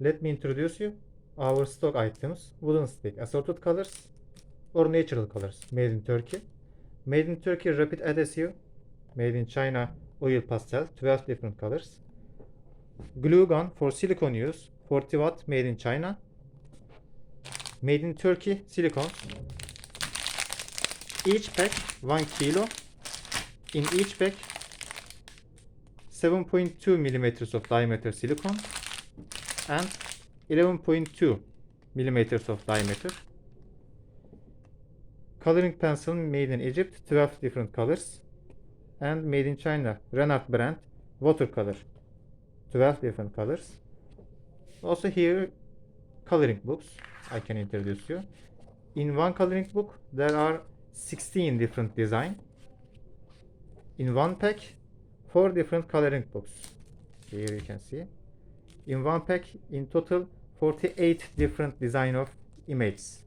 let me introduce you our stock items. Wooden stick, assorted colors or natural colors. Made in Turkey. Made in Turkey rapid adhesive. Made in China oil pastel, 12 different colors. Glue gun for silicone use, 40 watt, made in China. Made in Turkey, silicone. Each pack 1 kilo. In each pack 7.2 millimeters of diameter silicone and 11.2 millimeters of diameter. Coloring pencil made in Egypt, 12 different colors. And made in China, Renard brand, watercolor, 12 different colors. Also here, coloring books, I can introduce you. In one coloring book, there are 16 different design. In one pack, four different coloring books. Here you can see. In one pack, in total, 48 different design of images.